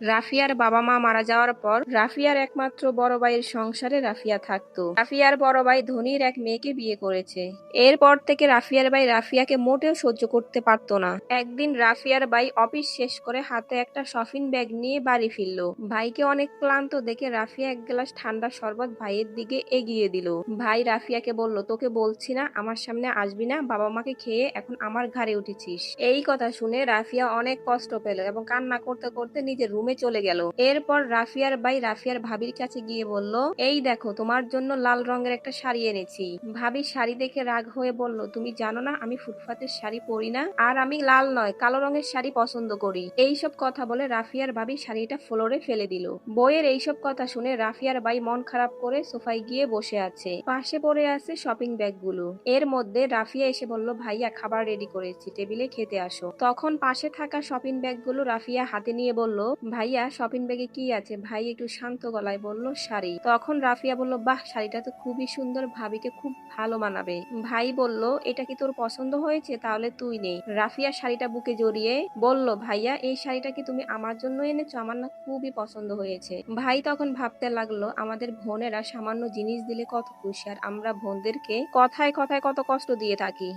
রাফিয়ার বাবা মা মারা যাওয়ার পর রাফিয়ার একমাত্র বড় ভাইয়ের সংসারে রাফিয়া থাকতো। রাফিয়ার বড় ভাই ধনির এক মেয়েকে বিয়ে করেছে। এরপর থেকে রাফিয়ার ভাই রাফিয়াকে মোটেও সহ্য করতে পারতো না। একদিন রাফিয়ার ভাই অফিস শেষ করে হাতে একটা শপিং ব্যাগ নিয়ে বাড়ি ফিরল। ভাইকে অনেক ক্লান্ত দেখে রাফিয়া এক গ্লাস ঠান্ডা শরবত ভাইয়ের দিকে এগিয়ে দিল। ভাই রাফিয়াকে বলল, তোকে বলছি না, আমার সামনে আসবি না বাবা মাকে খেয়ে এখন আমার ঘাড়ে উঠেছিস। এই কথা শুনে রাফিয়া অনেক কষ্ট পেল এবং কান্না করতে করতে নিজের রুমে চলে গেল। এরপর রাফিয়ার ভাই রাফিয়ার ভাবির কাছে গিয়ে বলল, এই দেখো, তোমার জন্য লাল রঙের একটা শাড়ি এনেছি। ভাবি শাড়ি দেখে রাগ হয়ে বলল, তুমি জানো না, আমি ফুটপাতের শাড়ি পরি না, আর আমি লাল নয়, কালো রঙের শাড়ি পছন্দ করি। এইসব কথা বলে রাফিয়ার ভাবি শাড়িটা ফ্লোরে ফেলে দিল। বইয়ের এইসব কথা শুনে রাফিয়ার ভাই মন খারাপ করে সোফায় গিয়ে বসে আছে। পাশে পড়ে আছে শপিং ব্যাগগুলো। এর মধ্যে রাফিয়া এসে বলল, ভাইয়া, খাবার রেডি করেছি, টেবিলে খেতে আসো। তখন পাশে থাকা শপিং ব্যাগগুলো রাফিয়া হাতে নিয়ে বলল ভাইয়া, শপিং ব্যাগে কি আছে? ভাই একটু শান্ত গলায় বলল, শাড়ি। তখন রাফিয়া বলল, বাহ, শাড়িটা তো খুবই সুন্দর, ভাবিকে খুব ভালো মানাবে। ভাই বলল, এটা কি তোর পছন্দ হয়েছে? তাহলে তুই নেই রাফিয়া শাড়িটা বুকে জড়িয়ে বলল, ভাইয়া, এই শাড়িটা কি তুমি আমার জন্য এনেছো? আমার না খুবই পছন্দ হয়েছে। ভাই তখন ভাবতে লাগল, আমাদের বোনেরা সামান্য জিনিস দিলে কত খুশি, আর আমরা বোনদেরকে কথায় কথায় কত কষ্ট দিয়ে থাকি।